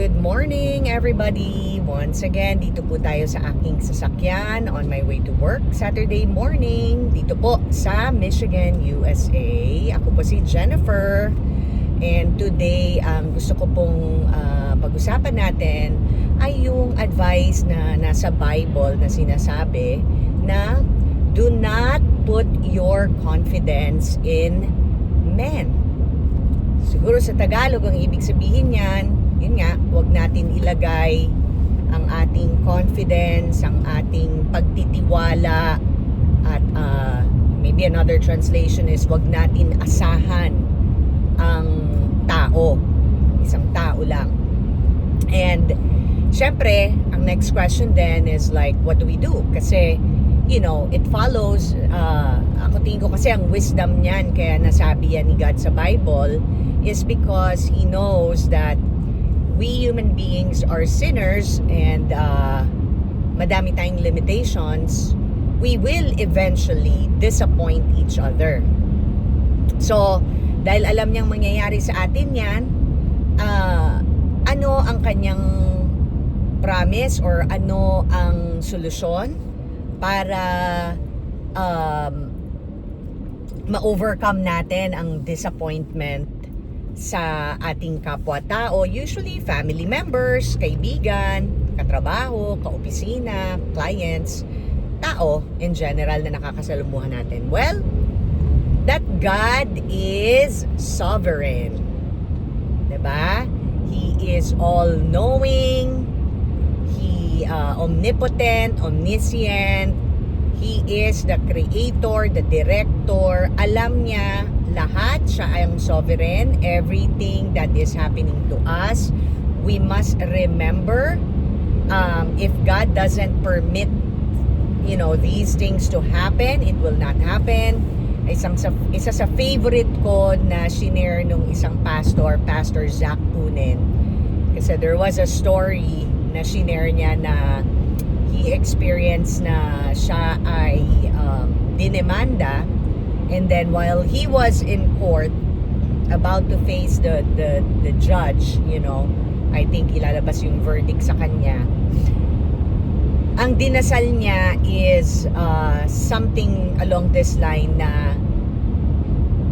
Good morning everybody! Once again, dito po tayo sa aking sasakyan on my way to work Saturday morning dito po sa Michigan, USA. Ako po si Jennifer and today ang gusto ko pong ah, pag-usapan natin ay yung advice na nasa Bible na sinasabi na do not put your confidence in men. Siguro sa Tagalog ang ibig sabihin niyan, yun nga, wag natin ilagay ang ating confidence, ang ating pagtitiwala at uh, maybe another translation is wag natin asahan ang tao, isang tao lang. And syempre, ang next question then is like what do we do? Kasi you know, it follows uh, ako tingin ko kasi ang wisdom niyan kaya nasabi yan ni God sa Bible is because He knows that we human beings are sinners and uh, madami tayong limitations, we will eventually disappoint each other. So, dahil alam niyang mangyayari sa atin yan, uh, ano ang kanyang promise or ano ang solusyon para um, ma-overcome natin ang disappointment sa ating kapwa-tao, usually family members, kaibigan, katrabaho, kaopisina, clients, tao in general na nakakasalumuhan natin. Well, that God is sovereign. ba? He is all-knowing. He uh, omnipotent, omniscient. He is the creator, the director. Alam niya lahat. Siya ang sovereign. Everything that is happening to us, we must remember um, if God doesn't permit you know these things to happen, it will not happen. Isang sa, isa sa favorite ko na shinare nung isang pastor, Pastor Zach Punin. Kasi there was a story na shinare niya na he experienced na siya ay um, dinemanda and then while he was in court about to face the the the judge, you know, I think ilalabas yung verdict sa kanya. Ang dinasal niya is uh, something along this line na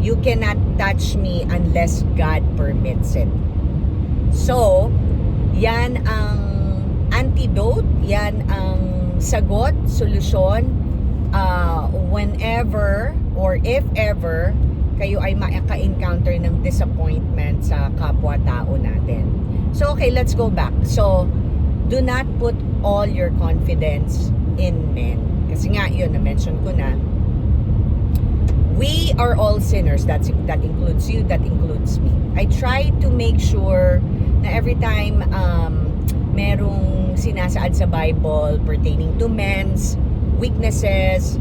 you cannot touch me unless God permits it. So, yan ang antidote, yan ang sagot, solusyon uh, whenever or if ever kayo ay maka-encounter ng disappointment sa kapwa-tao natin. So, okay, let's go back. So, do not put all your confidence in men. Kasi nga, yun, na-mention ko na, we are all sinners. That's, that includes you, that includes me. I try to make sure na every time um, merong sinasaad sa Bible pertaining to men's weaknesses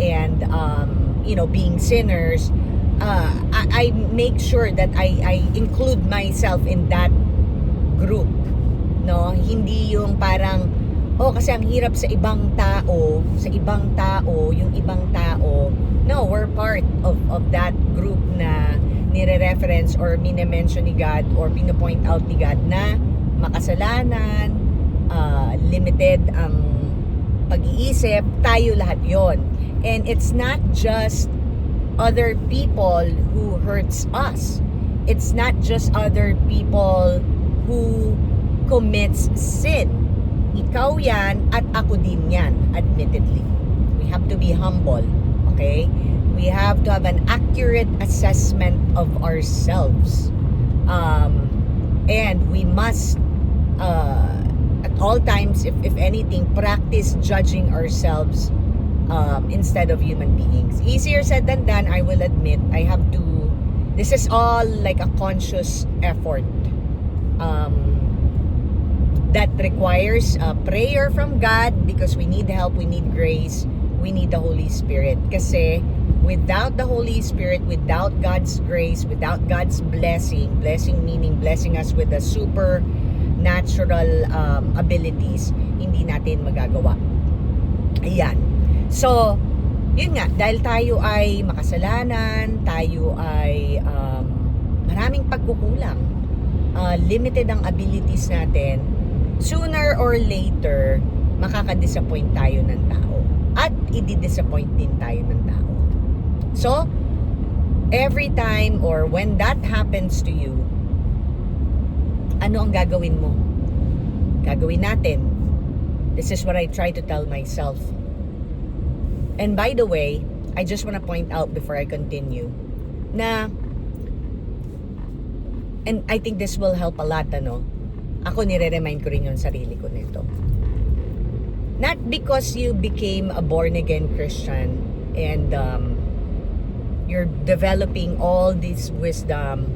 and um, you know being sinners uh, I, I make sure that I, I include myself in that group no hindi yung parang oh kasi ang hirap sa ibang tao sa ibang tao yung ibang tao no we're part of of that group na nire-reference or mine-mention ni God or pino-point out ni God na makasalanan uh, limited ang pag-iisip, tayo lahat yon. And it's not just other people who hurts us. It's not just other people who commits sin. Ikaw yan at ako din yan, admittedly. We have to be humble, okay? We have to have an accurate assessment of ourselves. Um, and we must uh, at all times, if, if anything, practice judging ourselves um, instead of human beings. Easier said than done, I will admit. I have to, this is all like a conscious effort um, that requires uh, prayer from God because we need help, we need grace, we need the Holy Spirit. Kasi without the Holy Spirit, without God's grace, without God's blessing, blessing meaning blessing us with a super natural um, abilities, hindi natin magagawa. Ayan. So, yun nga, dahil tayo ay makasalanan, tayo ay um, maraming pagkukulang. uh, limited ang abilities natin, sooner or later, makaka-disappoint tayo ng tao. At i-disappoint din tayo ng tao. So, every time or when that happens to you, ano ang gagawin mo? Gagawin natin. This is what I try to tell myself. And by the way, I just want to point out before I continue na and I think this will help a lot ano. Ako nire-remind ko rin yung sarili ko nito. Not because you became a born again Christian and um, you're developing all this wisdom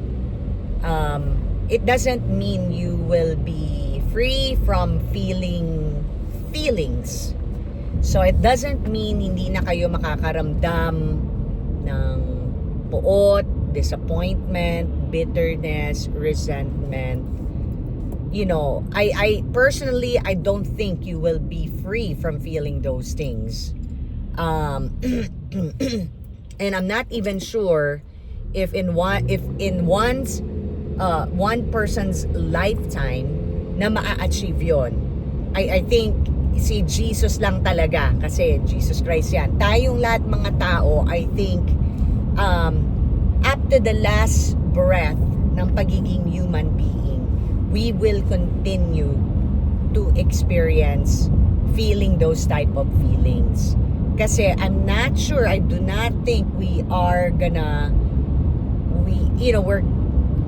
um, it doesn't mean you will be free from feeling feelings. So it doesn't mean hindi na kayo makakaramdam ng puot, disappointment, bitterness, resentment. You know, I I personally I don't think you will be free from feeling those things. Um and I'm not even sure if in one if in one's uh, one person's lifetime na maa-achieve yon. I, I think si Jesus lang talaga kasi Jesus Christ yan. Tayong lahat mga tao, I think um, up to the last breath ng pagiging human being, we will continue to experience feeling those type of feelings. Kasi I'm not sure, I do not think we are gonna, we, you know, we're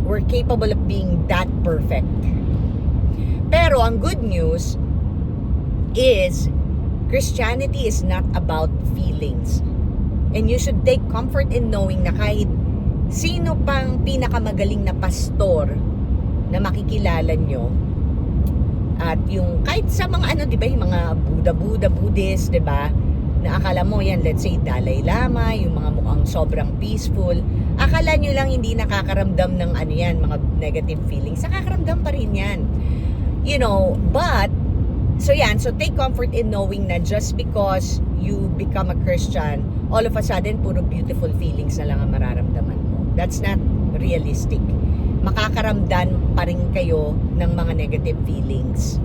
we're capable of being that perfect. Pero ang good news is Christianity is not about feelings. And you should take comfort in knowing na kahit sino pang pinakamagaling na pastor na makikilala nyo at yung kahit sa mga ano 'di ba yung mga Buddha Buddha Buddhist 'di ba na akala mo yan let's say Dalai Lama yung mga mukhang sobrang peaceful akala nyo lang hindi nakakaramdam ng ano yan mga negative feelings nakakaramdam pa rin yan you know but so yan. So take comfort in knowing na just because you become a Christian all of a sudden puro beautiful feelings na lang ang mararamdaman mo. That's not realistic. Makakaramdan pa rin kayo ng mga negative feelings.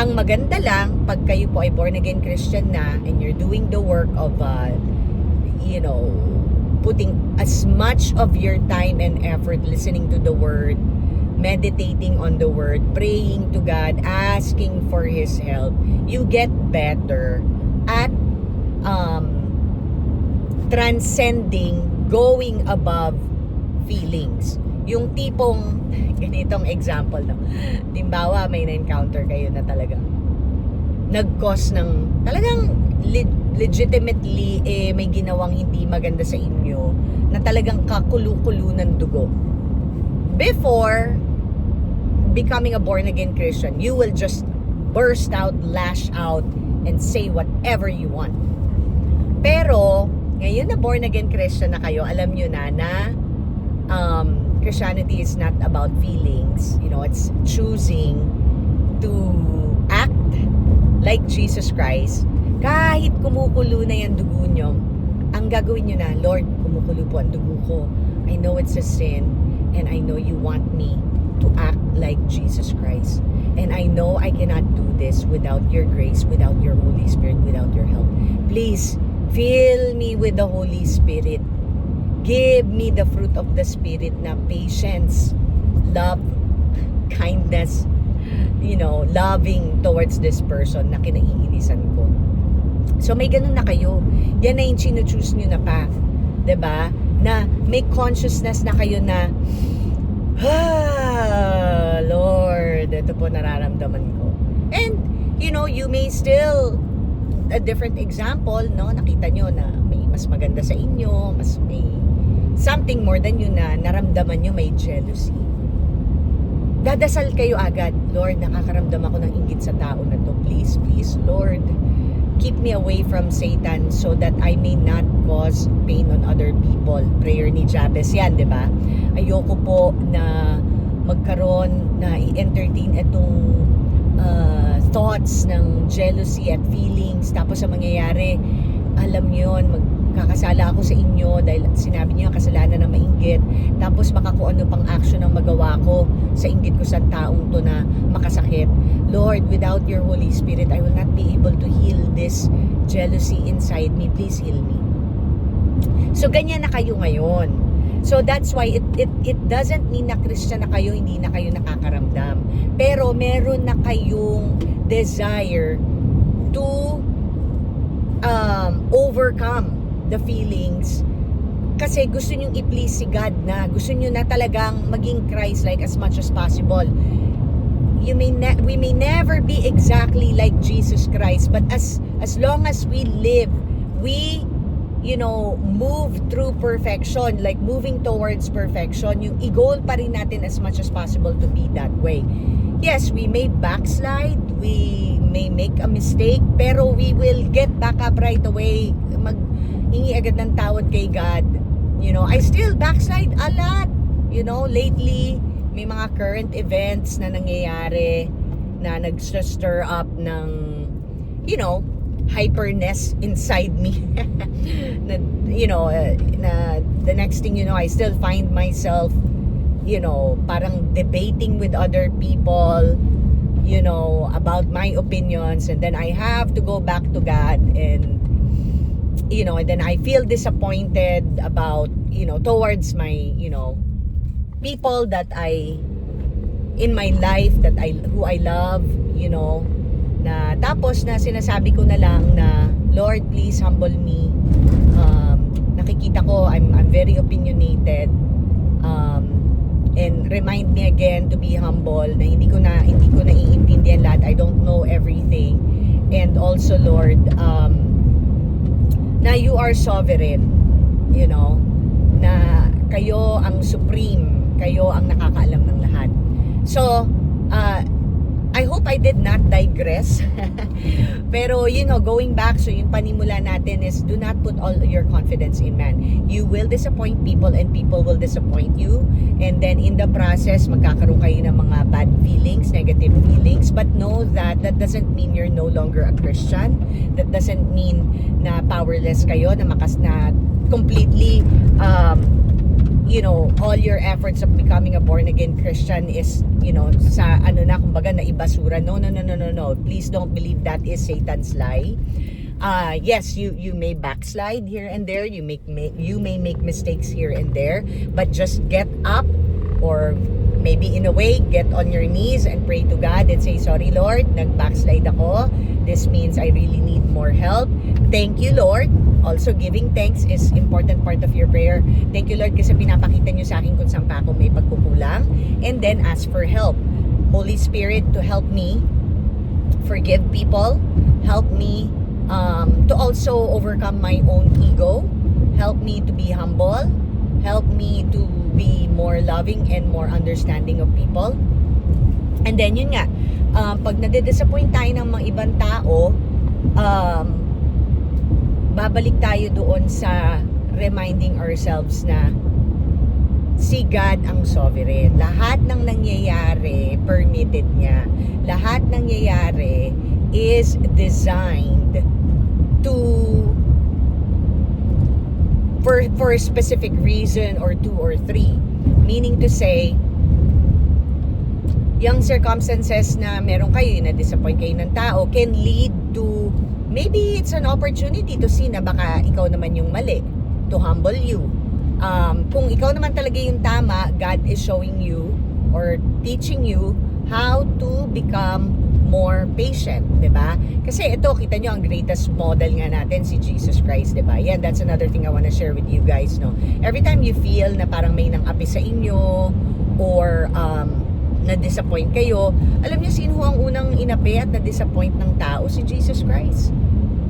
Ang maganda lang pag kayo po ay born again Christian na and you're doing the work of uh, you know putting as much of your time and effort listening to the word meditating on the word praying to God asking for his help you get better at um, transcending going above feelings yung tipong ganitong example no. Timbawa may na-encounter kayo na talaga nag-cause ng talagang le- legitimately eh, may ginawang hindi maganda sa inyo na talagang kakulo-kulo ng dugo. Before becoming a born again Christian, you will just burst out, lash out, and say whatever you want. Pero, ngayon na born again Christian na kayo, alam nyo na na um, Christianity is not about feelings. You know, it's choosing to act like Jesus Christ. Kahit kumukulo na yung dugo nyo, ang gagawin nyo na, Lord, kumukulo po ang dugo ko. I know it's a sin and I know you want me to act like Jesus Christ. And I know I cannot do this without your grace, without your Holy Spirit, without your help. Please, fill me with the Holy Spirit give me the fruit of the spirit na patience love kindness you know loving towards this person na kinaiinisan ko so may ganun na kayo yan na yung chino-choose nyo na path ba na may consciousness na kayo na ah, Lord. Ito po nararamdaman ko. And you know you may still a different example no? Nakita nyo na may mas maganda sa inyo mas may something more than yun na naramdaman nyo may jealousy. Dadasal kayo agad, Lord, nakakaramdam ako ng inggit sa tao na to. Please, please, Lord, keep me away from Satan so that I may not cause pain on other people. Prayer ni Jabez yan, di ba? Ayoko po na magkaroon, na i-entertain itong uh, thoughts ng jealousy at feelings. Tapos ang mangyayari, alam yun, mag, kakasala ako sa inyo dahil sinabi niyo ang kasalanan na mainggit. Tapos baka kung ano pang action ang magawa ko sa inggit ko sa taong to na makasakit. Lord, without your Holy Spirit, I will not be able to heal this jealousy inside me. Please heal me. So, ganyan na kayo ngayon. So, that's why it, it, it doesn't mean na Christian na kayo, hindi na kayo nakakaramdam. Pero, meron na kayong desire to um, overcome the feelings. Kasi gusto nyong i-please si God na. Gusto nyo na talagang maging Christ-like as much as possible. You may ne- we may never be exactly like Jesus Christ but as as long as we live we you know move through perfection like moving towards perfection yung i-goal pa rin natin as much as possible to be that way. Yes we may backslide we may make a mistake pero we will get back up right away hingi agad ng tawad kay God. You know I still backslide a lot. You know lately may mga current events na nangyayari na nag-stir up ng you know hyperness inside me. Na, you know na the next thing you know I still find myself you know parang debating with other people you know about my opinions. And then I have to go back to God and you know and then I feel disappointed about you know towards my you know people that I in my life that I who I love, you know, na tapos na sinasabi ko na lang na Lord, please humble me. Um, nakikita ko I'm I'm very opinionated. Um, and remind me again to be humble na hindi ko na hindi ko naiintindihan lahat. I don't know everything. And also Lord, um, na you are sovereign, you know, na kayo ang supreme, kayo ang nakakaalam ng lahat. So, uh, I hope I did not digress. Pero, you know, going back, so yung panimula natin is do not put all your confidence in man. You will disappoint people and people will disappoint you. And then in the process, magkakaroon kayo ng mga bad feelings, negative feelings. But know that that doesn't mean you're no longer a Christian. That doesn't mean na powerless kayo, na makas na completely um, you know, all your efforts of becoming a born again Christian is, you know, sa ano na, kumbaga, na ibasura. No, no, no, no, no, no. Please don't believe that is Satan's lie. Uh, yes, you you may backslide here and there. You make, make you may make mistakes here and there, but just get up or maybe in a way get on your knees and pray to God and say, "Sorry Lord, nag-backslide ako. This means I really need more help. Thank you, Lord." Also, giving thanks is important part of your prayer. Thank you, Lord, kasi pinapakita nyo sa akin kung saan pa ako may pagkukulang. And then, ask for help. Holy Spirit, to help me forgive people. Help me um, to also overcome my own ego. Help me to be humble. Help me to be more loving and more understanding of people. And then, yun nga, um, pag nade-disappoint tayo ng mga ibang tao, um, babalik tayo doon sa reminding ourselves na si God ang sovereign. Lahat ng nangyayari, permitted niya. Lahat nangyayari is designed to for, for a specific reason or two or three. Meaning to say, yung circumstances na meron kayo, na-disappoint kayo ng tao, can lead to maybe it's an opportunity to see na baka ikaw naman yung mali to humble you um, kung ikaw naman talaga yung tama God is showing you or teaching you how to become more patient, 'di ba? Kasi ito kita nyo ang greatest model nga natin si Jesus Christ, 'di ba? Yan, that's another thing I want to share with you guys, no. Every time you feel na parang may nang api sa inyo or um, na-disappoint kayo, alam niyo sino ang unang inapi at na-disappoint ng tao? Si Jesus Christ.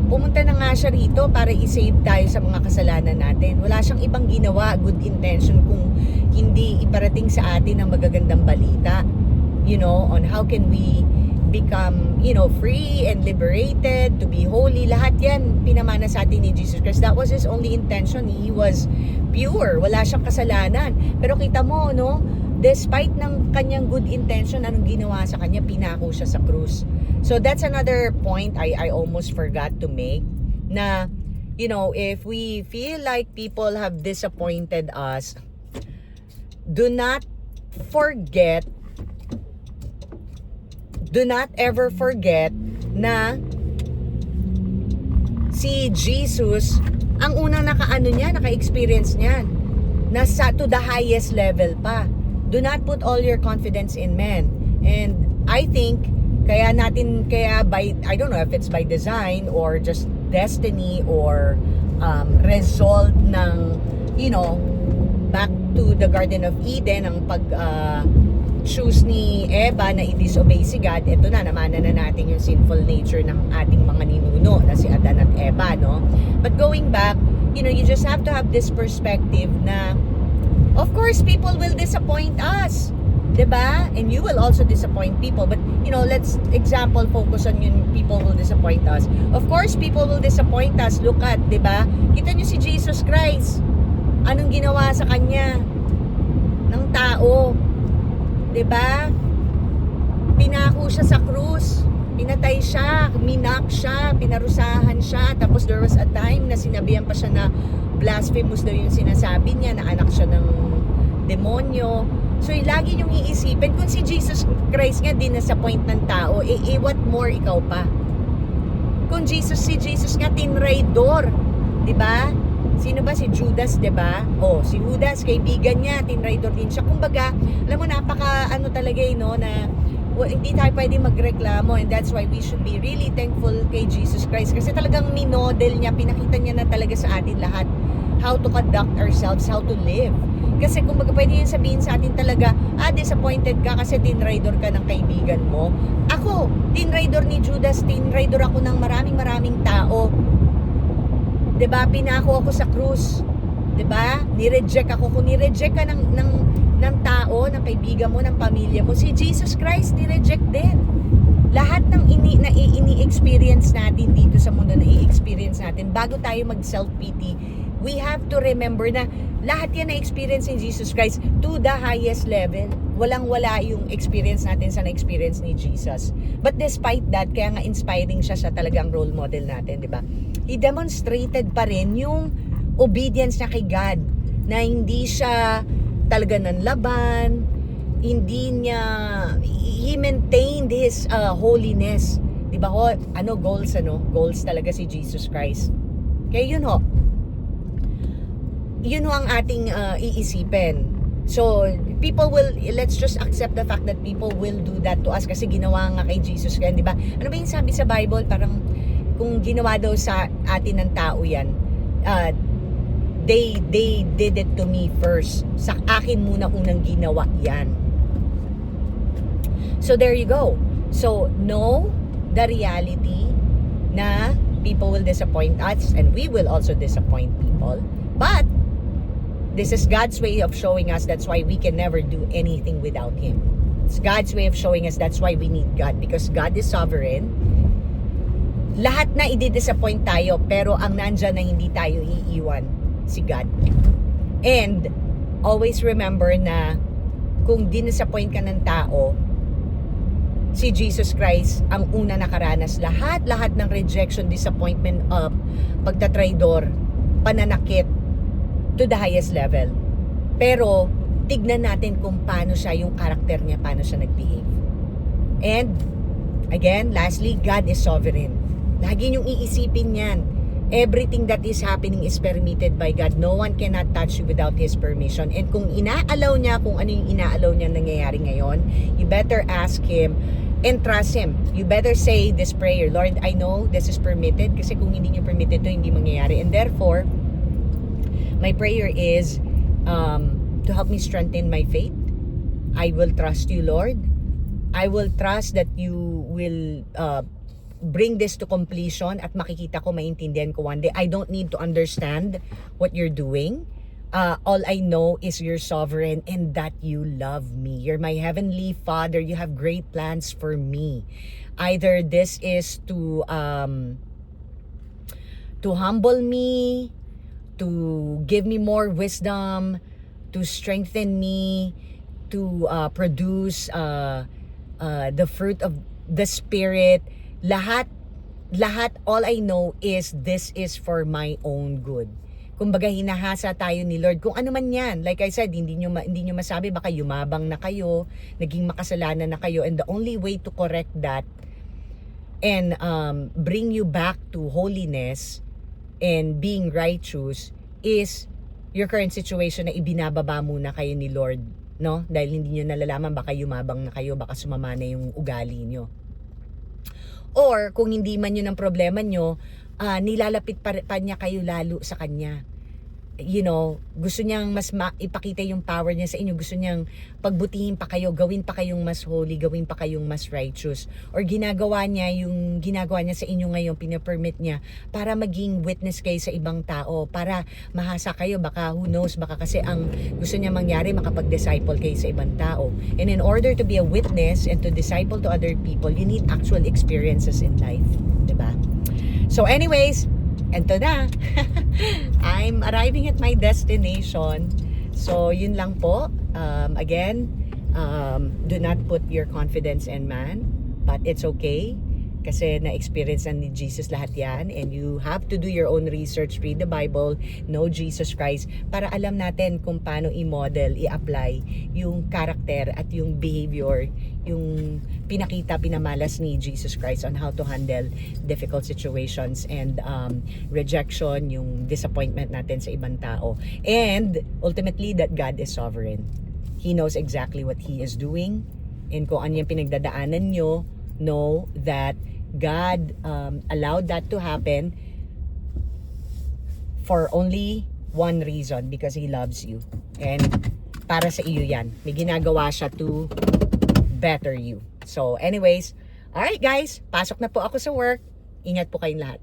Pumunta nga siya rito para i-save tayo sa mga kasalanan natin. Wala siyang ibang ginawa, good intention kung hindi iparating sa atin ang magagandang balita. You know, on how can we become, you know, free and liberated, to be holy. Lahat yan pinamana sa atin ni Jesus Christ. That was His only intention. He was pure. Wala siyang kasalanan. Pero kita mo, no, despite ng kanyang good intention, anong ginawa sa kanya? Pinako siya sa krus. So that's another point I, I almost forgot to make na you know, if we feel like people have disappointed us, do not forget do not ever forget na si Jesus ang unang nakaano niya, naka-experience niyan. Nasa to the highest level pa. Do not put all your confidence in men. And I think kaya natin kaya by I don't know if it's by design or just destiny or um, result ng you know back to the Garden of Eden ang pag uh, choose ni Eva na i-disobey si God, ito na, namana na natin yung sinful nature ng ating mga ninuno na si Adan at Eva, no? But going back, you know, you just have to have this perspective na of course, people will disappoint us. 'di ba? And you will also disappoint people. But, you know, let's example focus on yung people will disappoint us. Of course, people will disappoint us. Look at, 'di ba? Kita niyo si Jesus Christ. Anong ginawa sa kanya ng tao? 'Di ba? Pinako siya sa krus. Pinatay siya, minak siya, pinarusahan siya. Tapos there was a time na sinabihan pa siya na blasphemous daw yung sinasabi niya, na anak siya ng demonyo. So, lagi niyong iisipin, kung si Jesus Christ nga dinasappoint ng tao, eh, eh what more ikaw pa? Kung Jesus, si Jesus nga tinraidor, di ba? Sino ba si Judas, 'di ba? Oh, si Judas kaibigan niya, tinraidor din siya. Kumbaga, alam mo napaka ano talaga eh, no na well, hindi tayo pwede magreklamo and that's why we should be really thankful kay Jesus Christ kasi talagang minodel niya, pinakita niya na talaga sa atin lahat how to conduct ourselves, how to live. Kasi kumbaga pwede yung sabihin sa atin talaga, ah, disappointed ka kasi tinraidor ka ng kaibigan mo. Ako, tinraidor ni Judas, tinraidor ako ng maraming maraming tao. 'Di ba? Pinako ako sa krus. 'Di ba? Ni-reject ako. Kung ni-reject ka ng ng ng tao, ng kaibigan mo, ng pamilya mo, si Jesus Christ ni-reject din. Lahat ng ini na ini-experience natin dito sa mundo na i-experience natin bago tayo mag self-pity, we have to remember na lahat yan na experience ni Jesus Christ to the highest level. Walang wala yung experience natin sa na-experience ni Jesus. But despite that, kaya nga inspiring siya sa talagang role model natin, di ba? He demonstrated pa rin yung obedience niya kay God na hindi siya talaga ng laban, hindi niya he maintained his uh, holiness. 'Di ba ho? Ano goals ano? Goals talaga si Jesus Christ. Kaya yun ho. Yun ang ating uh, iisipin. So, people will, let's just accept the fact that people will do that to us kasi ginawa nga kay Jesus kaya, di ba? Ano ba yung sabi sa Bible? Parang, kung ginawa daw sa atin ng tao yan, uh, they, they did it to me first. Sa akin muna unang ginawa yan. So, there you go. So, know the reality na people will disappoint us and we will also disappoint people. But, This is God's way of showing us that's why we can never do anything without Him. It's God's way of showing us that's why we need God because God is sovereign. Lahat na i-disappoint tayo pero ang nandyan na hindi tayo iiwan si God. And always remember na kung dinasappoint ka ng tao, si Jesus Christ ang una nakaranas lahat lahat ng rejection, disappointment of pagtatraidor, pananakit, to the highest level. Pero, tignan natin kung paano siya, yung karakter niya, paano siya nag-behave. And, again, lastly, God is sovereign. Lagi niyong iisipin yan. Everything that is happening is permitted by God. No one cannot touch you without His permission. And kung inaalaw niya, kung ano yung inaalaw niya nangyayari ngayon, you better ask Him and trust Him. You better say this prayer, Lord, I know this is permitted kasi kung hindi niyo permitted to, hindi mangyayari. And therefore, my prayer is um, to help me strengthen my faith. I will trust you, Lord. I will trust that you will uh, bring this to completion at makikita ko, maintindihan ko one day. I don't need to understand what you're doing. Uh, all I know is you're sovereign and that you love me. You're my heavenly Father. You have great plans for me. Either this is to um, to humble me, to give me more wisdom, to strengthen me, to uh, produce uh, uh, the fruit of the Spirit. Lahat lahat, all I know is this is for my own good. Kumbaga hinahasa tayo ni Lord kung ano man 'yan. Like I said, hindi niyo ma- hindi niyo masabi baka yumabang na kayo, naging makasalanan na kayo and the only way to correct that and um, bring you back to holiness and being righteous is your current situation na ibinababa muna kayo ni Lord, no? Dahil hindi niyo nalalaman baka yumabang na kayo, baka sumama na yung ugali niyo. Or kung hindi man yun ang problema nyo, ah, nilalapit pa, pa niya kayo lalo sa kanya. You know, gusto niyang mas ma- ipakita yung power niya sa inyo. Gusto niyang pagbutihin pa kayo, gawin pa kayong mas holy, gawin pa kayong mas righteous. Or ginagawa niya yung ginagawa niya sa inyo ngayon, pinapermit niya para maging witness kayo sa ibang tao, para mahasa kayo. Baka who knows, baka kasi ang gusto niya mangyari, makapag-disciple kayo sa ibang tao. And in order to be a witness and to disciple to other people, you need actual experiences in life. 'di ba? So anyways, ento na. I'm arriving at my destination. So yun lang po. Um, again, um, do not put your confidence in man, but it's okay. Kasi na-experience na ni Jesus lahat yan and you have to do your own research, read the Bible, know Jesus Christ para alam natin kung paano i-model, i-apply yung character at yung behavior, yung pinakita, pinamalas ni Jesus Christ on how to handle difficult situations and um, rejection, yung disappointment natin sa ibang tao. And ultimately that God is sovereign. He knows exactly what He is doing and kung ano yung pinagdadaanan nyo, know that God um, allowed that to happen for only one reason because He loves you. And para sa iyo yan. May ginagawa siya to better you. So anyways, alright guys, pasok na po ako sa work. Ingat po kayong lahat.